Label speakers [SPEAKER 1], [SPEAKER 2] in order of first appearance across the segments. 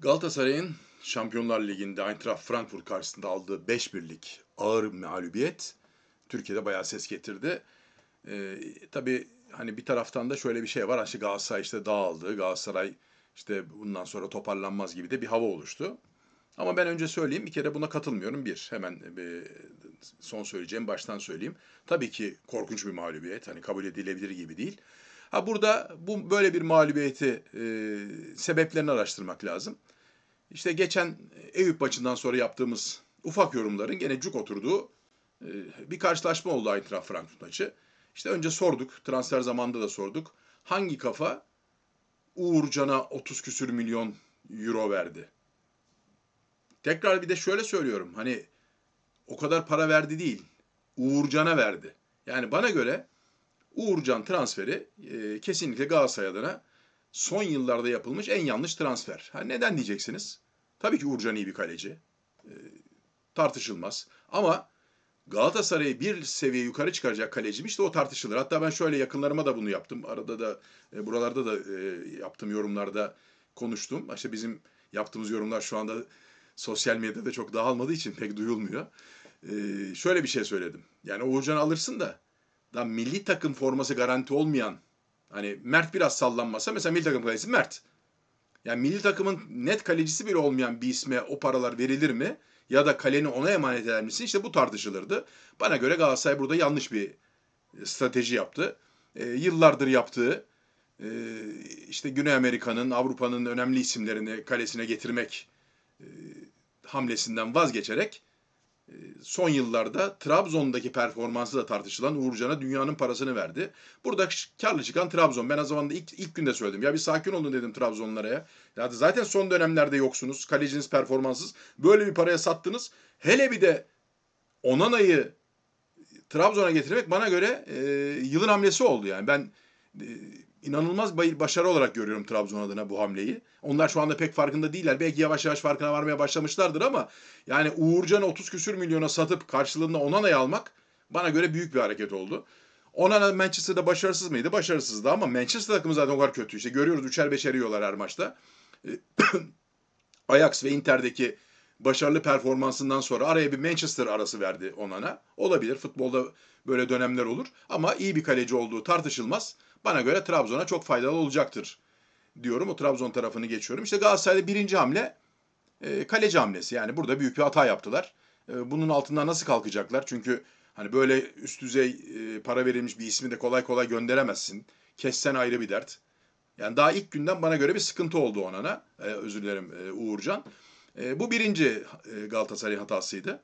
[SPEAKER 1] Galatasaray'ın Şampiyonlar Ligi'nde Eintracht Frankfurt karşısında aldığı 5 birlik ağır mağlubiyet Türkiye'de bayağı ses getirdi. Ee, tabii hani bir taraftan da şöyle bir şey var. İşte Galatasaray işte dağıldı. Galatasaray işte bundan sonra toparlanmaz gibi de bir hava oluştu. Ama ben önce söyleyeyim bir kere buna katılmıyorum. Bir hemen bir son söyleyeceğim baştan söyleyeyim. Tabii ki korkunç bir mağlubiyet. Hani kabul edilebilir gibi değil. Ha burada bu böyle bir mağlubiyeti e, sebeplerini araştırmak lazım. İşte geçen Eyüp maçından sonra yaptığımız ufak yorumların gene cuk oturduğu e, bir karşılaşma oldu Eintracht Frankfurt maçı. İşte önce sorduk, transfer zamanında da sorduk. Hangi kafa Uğurcan'a 30 küsür milyon euro verdi? Tekrar bir de şöyle söylüyorum. Hani o kadar para verdi değil. Uğurcan'a verdi. Yani bana göre Uğurcan transferi e, kesinlikle Galatasaray adına son yıllarda yapılmış en yanlış transfer. Ha, neden diyeceksiniz? Tabii ki Uğurcan iyi bir kaleci. E, tartışılmaz. Ama Galatasaray'ı bir seviye yukarı çıkaracak kalecim işte o tartışılır. Hatta ben şöyle yakınlarıma da bunu yaptım. Arada da e, buralarda da e, yaptığım yorumlarda konuştum. İşte bizim yaptığımız yorumlar şu anda sosyal medyada çok dağılmadığı için pek duyulmuyor. E, şöyle bir şey söyledim. Yani Uğurcan'ı alırsın da daha milli takım forması garanti olmayan hani Mert biraz sallanmasa mesela milli takım kalecisi Mert. Yani milli takımın net kalecisi bile olmayan bir isme o paralar verilir mi? Ya da kaleni ona emanet eder misin? İşte bu tartışılırdı. Bana göre Galatasaray burada yanlış bir strateji yaptı. E, yıllardır yaptığı e, işte Güney Amerika'nın, Avrupa'nın önemli isimlerini kalesine getirmek e, hamlesinden vazgeçerek son yıllarda Trabzon'daki performansı da tartışılan Uğurcan'a dünyanın parasını verdi. Burada karlı çıkan Trabzon. Ben o zaman ilk, ilk günde söyledim. Ya bir sakin olun dedim Trabzonlara ya. ya zaten son dönemlerde yoksunuz. Kaleciniz performanssız. Böyle bir paraya sattınız. Hele bir de Onana'yı Trabzon'a getirmek bana göre e, yılın hamlesi oldu yani. Ben e, inanılmaz başarı olarak görüyorum Trabzon adına bu hamleyi. Onlar şu anda pek farkında değiller. Belki yavaş yavaş farkına varmaya başlamışlardır ama yani Uğurcan'ı 30 küsür milyona satıp karşılığında Onana'yı almak bana göre büyük bir hareket oldu. Onana Manchester'da başarısız mıydı? Başarısızdı ama Manchester takımı zaten o kadar kötü. İşte görüyoruz üçer beşer yiyorlar her maçta. Ajax ve Inter'deki başarılı performansından sonra araya bir Manchester arası verdi Onana. Olabilir. Futbolda böyle dönemler olur. Ama iyi bir kaleci olduğu tartışılmaz. Bana göre Trabzon'a çok faydalı olacaktır diyorum. O Trabzon tarafını geçiyorum. İşte Galatasaray'da birinci hamle e, kaleci hamlesi. Yani burada büyük bir hata yaptılar. E, bunun altından nasıl kalkacaklar? Çünkü hani böyle üst düzey e, para verilmiş bir ismi de kolay kolay gönderemezsin. Kessen ayrı bir dert. Yani daha ilk günden bana göre bir sıkıntı oldu Onana. E, özür dilerim e, Uğurcan. E, bu birinci e, Galatasaray hatasıydı.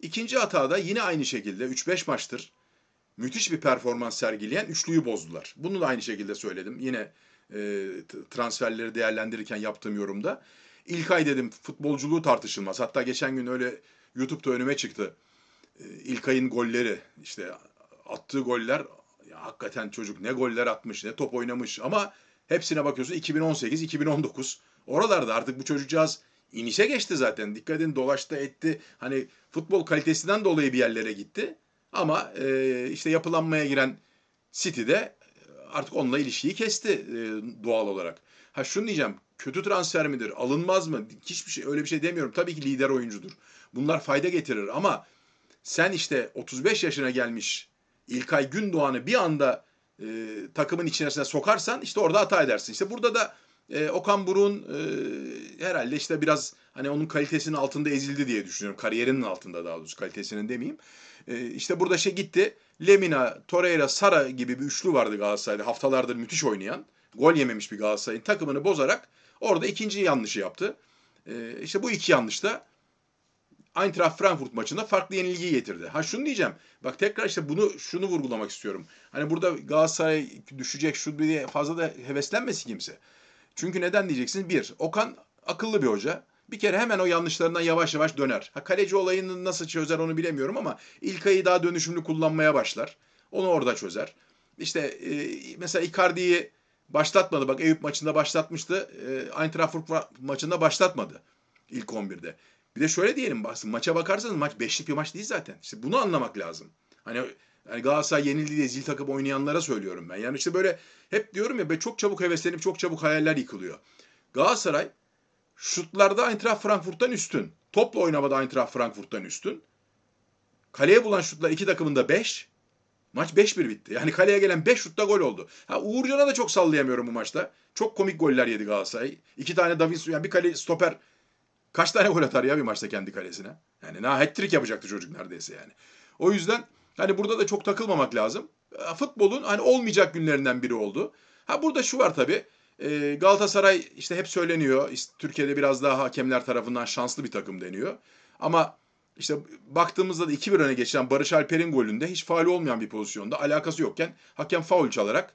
[SPEAKER 1] İkinci hata da yine aynı şekilde 3-5 maçtır müthiş bir performans sergileyen üçlüyü bozdular. Bunu da aynı şekilde söyledim. Yine e, transferleri değerlendirirken yaptığım yorumda. İlk ay dedim futbolculuğu tartışılmaz. Hatta geçen gün öyle YouTube'da önüme çıktı. E, İlkay'ın golleri işte attığı goller ya hakikaten çocuk ne goller atmış ne top oynamış ama hepsine bakıyorsun 2018 2019 oralarda artık bu çocukcağız inişe geçti zaten. Dikkat edin dolaştı etti. Hani futbol kalitesinden dolayı bir yerlere gitti. Ama e, işte yapılanmaya giren City de artık onunla ilişkiyi kesti e, doğal olarak. Ha şunu diyeceğim. Kötü transfer midir? Alınmaz mı? Hiçbir şey öyle bir şey demiyorum. Tabii ki lider oyuncudur. Bunlar fayda getirir ama sen işte 35 yaşına gelmiş İlkay Gündoğan'ı bir anda e, takımın içerisine sokarsan işte orada hata edersin. İşte burada da e, Okan Buruk'un e, herhalde işte biraz hani onun kalitesinin altında ezildi diye düşünüyorum. Kariyerinin altında daha doğrusu kalitesinin demeyeyim. E, işte burada şey gitti. Lemina, Torreira, Sara gibi bir üçlü vardı Galatasaray'da. Haftalardır müthiş oynayan. Gol yememiş bir Galatasaray'ın takımını bozarak orada ikinci yanlışı yaptı. E, işte bu iki yanlış da Eintracht Frankfurt maçında farklı yenilgiyi getirdi. Ha şunu diyeceğim. Bak tekrar işte bunu şunu vurgulamak istiyorum. Hani burada Galatasaray düşecek şu diye fazla da heveslenmesin kimse. Çünkü neden diyeceksiniz? Bir, Okan akıllı bir hoca. Bir kere hemen o yanlışlarından yavaş yavaş döner. Ha kaleci olayını nasıl çözer onu bilemiyorum ama İlkay'ı daha dönüşümlü kullanmaya başlar. Onu orada çözer. İşte e, mesela Icardi'yi başlatmadı. Bak Eyüp maçında başlatmıştı. E, Eintracht maçında başlatmadı ilk 11'de. Bir de şöyle diyelim maça bakarsanız maç beşlik bir maç değil zaten. İşte bunu anlamak lazım. Hani yani Galatasaray yenildi diye zil takıp oynayanlara söylüyorum ben. Yani işte böyle hep diyorum ya çok çabuk heveslenip çok çabuk hayaller yıkılıyor. Galatasaray Şutlarda Eintracht Frankfurt'tan üstün. Topla oynamada Eintracht Frankfurt'tan üstün. Kaleye bulan şutlar iki takımın da 5. Maç 5-1 bitti. Yani kaleye gelen 5 şutta gol oldu. Ha Uğurcan'a da çok sallayamıyorum bu maçta. Çok komik goller yedi Galatasaray. İki tane Davinson yani bir kale stoper kaç tane gol atar ya bir maçta kendi kalesine? Yani na hat-trick yapacaktı çocuk neredeyse yani. O yüzden hani burada da çok takılmamak lazım. Futbolun hani olmayacak günlerinden biri oldu. Ha burada şu var tabii. Ee, Galatasaray işte hep söyleniyor. İşte Türkiye'de biraz daha hakemler tarafından şanslı bir takım deniyor. Ama işte baktığımızda da 2-1 öne geçen Barış Alper'in golünde hiç faal olmayan bir pozisyonda alakası yokken hakem faul çalarak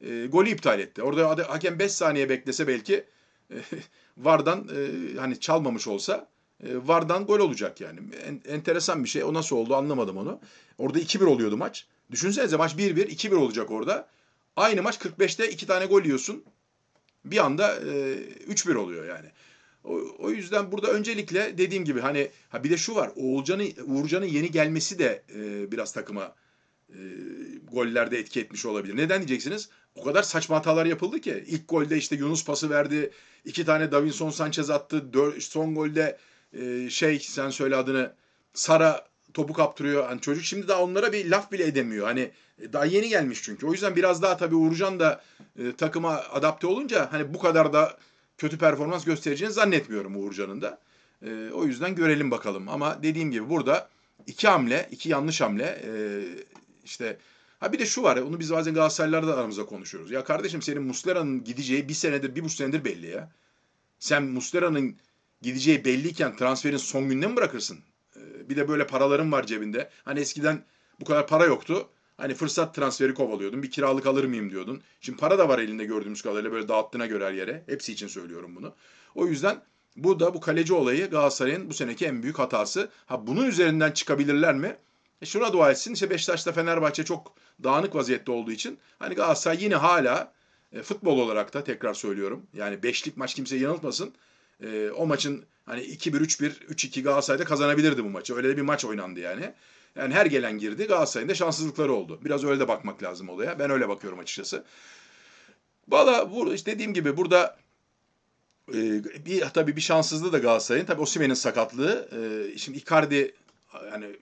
[SPEAKER 1] e, golü iptal etti. Orada ad- hakem 5 saniye beklese belki e, VAR'dan e, hani çalmamış olsa e, VAR'dan gol olacak yani. En, enteresan bir şey. O nasıl oldu anlamadım onu. Orada 2-1 oluyordu maç. Düşünsenize maç 1-1, 2-1 olacak orada. Aynı maç 45'te 2 tane gol yiyorsun. Bir anda e, 3-1 oluyor yani. O, o yüzden burada öncelikle dediğim gibi hani ha bir de şu var. Oğulcan'ın Uğurcan'ın yeni gelmesi de e, biraz takıma e, gollerde etki etmiş olabilir. Neden diyeceksiniz? O kadar saçma hatalar yapıldı ki. İlk golde işte Yunus pası verdi. iki tane Davinson Sanchez attı. Dör, son golde e, şey sen söyle adını Sara topu kaptırıyor. Hani çocuk şimdi daha onlara bir laf bile edemiyor. Hani e, daha yeni gelmiş çünkü. O yüzden biraz daha tabii Uğurcan da e, takıma adapte olunca hani bu kadar da kötü performans göstereceğini zannetmiyorum Uğurcan'ın da. E, o yüzden görelim bakalım. Ama dediğim gibi burada iki hamle, iki yanlış hamle e, işte ha bir de şu var onu biz bazen Galatasaraylılarla aramızda konuşuyoruz. Ya kardeşim senin Muslera'nın gideceği bir senedir, bir buçuk senedir belli ya. Sen Muslera'nın gideceği belliyken transferin son gününe mi bırakırsın? Bir de böyle paraların var cebinde. Hani eskiden bu kadar para yoktu. Hani fırsat transferi kovalıyordun. Bir kiralık alır mıyım diyordun. Şimdi para da var elinde gördüğümüz kadarıyla böyle dağıttığına göre her yere. Hepsi için söylüyorum bunu. O yüzden bu da bu kaleci olayı Galatasaray'ın bu seneki en büyük hatası. Ha bunun üzerinden çıkabilirler mi? E şuna dua etsin. İşte Beşiktaş'ta Fenerbahçe çok dağınık vaziyette olduğu için hani Galatasaray yine hala e, futbol olarak da tekrar söylüyorum. Yani beşlik maç kimseyi yanıltmasın. E, o maçın hani 2-1, 3-1, 3-2 Galatasaray'da kazanabilirdi bu maçı. Öyle bir maç oynandı yani. Yani her gelen girdi. Galatasaray'ın da şanssızlıkları oldu. Biraz öyle de bakmak lazım olaya. Ben öyle bakıyorum açıkçası. Valla bu işte dediğim gibi burada e, bir tabii bir şanssızlığı da Galatasaray'ın. Tabii Osimhen'in sakatlığı. E, şimdi Icardi yani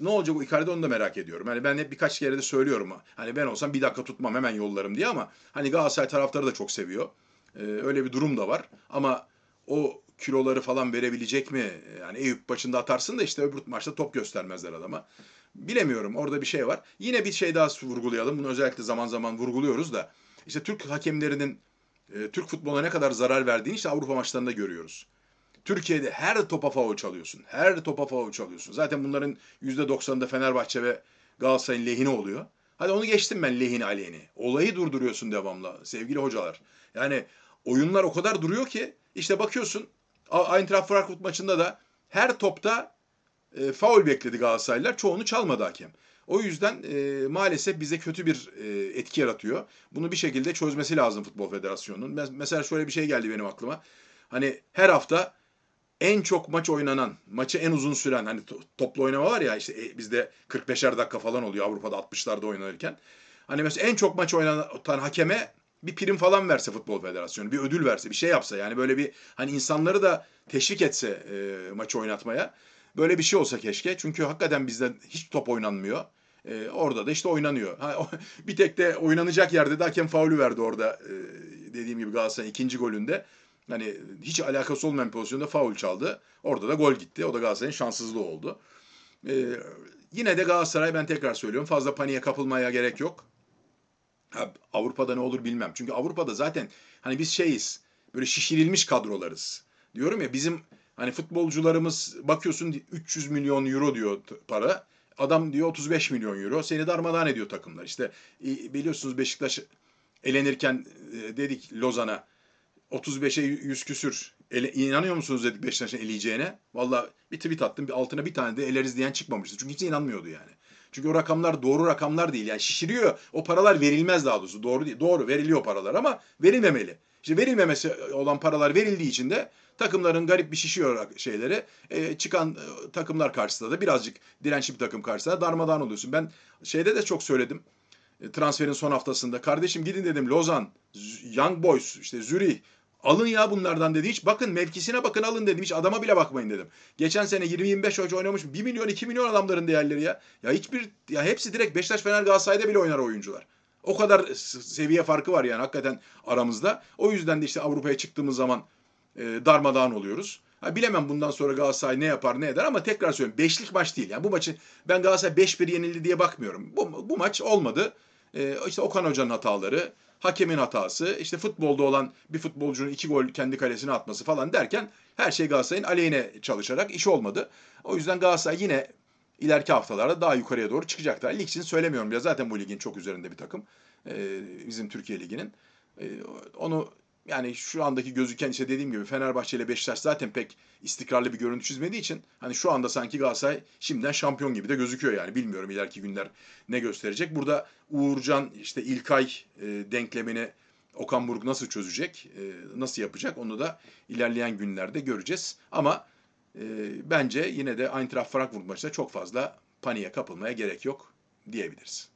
[SPEAKER 1] ne olacak bu Icardi onu da merak ediyorum. Yani ben hep birkaç kere de söylüyorum. Hani ben olsam bir dakika tutmam hemen yollarım diye ama hani Galatasaray taraftarı da çok seviyor. E, öyle bir durum da var. Ama o kiloları falan verebilecek mi? Yani Eyüp başında atarsın da işte öbür maçta top göstermezler adama. Bilemiyorum orada bir şey var. Yine bir şey daha vurgulayalım. Bunu özellikle zaman zaman vurguluyoruz da. İşte Türk hakemlerinin e, Türk futboluna ne kadar zarar verdiğini işte Avrupa maçlarında görüyoruz. Türkiye'de her topa faul çalıyorsun. Her topa faul çalıyorsun. Zaten bunların %90'ında Fenerbahçe ve Galatasaray'ın lehine oluyor. Hadi onu geçtim ben lehine aleyhine. Olayı durduruyorsun devamlı sevgili hocalar. Yani oyunlar o kadar duruyor ki işte bakıyorsun Eintracht Frankfurt maçında da her topta e, faul bekledi Galatasaraylılar. Çoğunu çalmadı hakem. O yüzden e, maalesef bize kötü bir e, etki yaratıyor. Bunu bir şekilde çözmesi lazım Futbol Federasyonu'nun. Mesela şöyle bir şey geldi benim aklıma. Hani her hafta en çok maç oynanan, maçı en uzun süren hani toplu oynama var ya işte e, bizde 45'er dakika falan oluyor Avrupa'da 60'larda oynanırken. Hani mesela en çok maç oynanan hakeme bir prim falan verse Futbol Federasyonu, bir ödül verse, bir şey yapsa yani böyle bir hani insanları da teşvik etse e, maçı oynatmaya. Böyle bir şey olsa keşke. Çünkü hakikaten bizde hiç top oynanmıyor. E, orada da işte oynanıyor. Ha, o, bir tek de oynanacak yerde de hakem faulü verdi orada. E, dediğim gibi Galatasaray ikinci golünde. Hani hiç alakası olmayan pozisyonda faul çaldı. Orada da gol gitti. O da Galatasaray'ın şanssızlığı oldu. E, yine de Galatasaray ben tekrar söylüyorum fazla paniğe kapılmaya gerek yok. Avrupa'da ne olur bilmem. Çünkü Avrupa'da zaten hani biz şeyiz. Böyle şişirilmiş kadrolarız. Diyorum ya bizim hani futbolcularımız bakıyorsun 300 milyon euro diyor para. Adam diyor 35 milyon euro. Seni darmadağın ediyor takımlar. İşte biliyorsunuz Beşiktaş elenirken dedik Lozan'a 35'e 100 küsür. Ele, inanıyor musunuz dedik Beşiktaş'ın eleyeceğine. Valla bir tweet attım. Bir altına bir tane de eleriz diyen çıkmamıştı. Çünkü kimse inanmıyordu yani. Çünkü o rakamlar doğru rakamlar değil. Yani şişiriyor. O paralar verilmez daha doğrusu. Doğru değil. Doğru veriliyor paralar ama verilmemeli. İşte verilmemesi olan paralar verildiği için de takımların garip bir şişiyor şeyleri. E, çıkan e, takımlar karşısında da birazcık dirençli bir takım karşısında darmadağın oluyorsun. Ben şeyde de çok söyledim. E, transferin son haftasında. Kardeşim gidin dedim Lozan, Young Boys, işte Zürih, Alın ya bunlardan dedi. Hiç bakın mevkisine bakın alın dedim. Hiç adama bile bakmayın dedim. Geçen sene 20-25 hoca oynamış. 1 milyon 2 milyon adamların değerleri ya. Ya hiçbir ya hepsi direkt Beşiktaş Fener Galatasaray'da bile oynar oyuncular. O kadar seviye farkı var yani hakikaten aramızda. O yüzden de işte Avrupa'ya çıktığımız zaman e, darmadağın oluyoruz. Ha, bilemem bundan sonra Galatasaray ne yapar ne eder ama tekrar söylüyorum. Beşlik maç değil. Yani bu maçı ben Galatasaray 5-1 yenildi diye bakmıyorum. Bu, bu maç olmadı. E, işte Okan Hoca'nın hataları, hakemin hatası, işte futbolda olan bir futbolcunun iki gol kendi kalesine atması falan derken her şey Galatasaray'ın aleyhine çalışarak iş olmadı. O yüzden Galatasaray yine ileriki haftalarda daha yukarıya doğru çıkacaklar. Lig için söylemiyorum ya zaten bu ligin çok üzerinde bir takım. Ee, bizim Türkiye Ligi'nin. Ee, onu yani şu andaki gözüken işte dediğim gibi Fenerbahçe ile Beşiktaş zaten pek istikrarlı bir görüntü çizmediği için hani şu anda sanki Galatasaray şimdiden şampiyon gibi de gözüküyor yani. Bilmiyorum ileriki günler ne gösterecek. Burada Uğurcan işte İlkay e, denklemini Okan Buruk nasıl çözecek, e, nasıl yapacak onu da ilerleyen günlerde göreceğiz. Ama e, bence yine de Eintracht Frankfurt maçında çok fazla paniğe kapılmaya gerek yok diyebiliriz.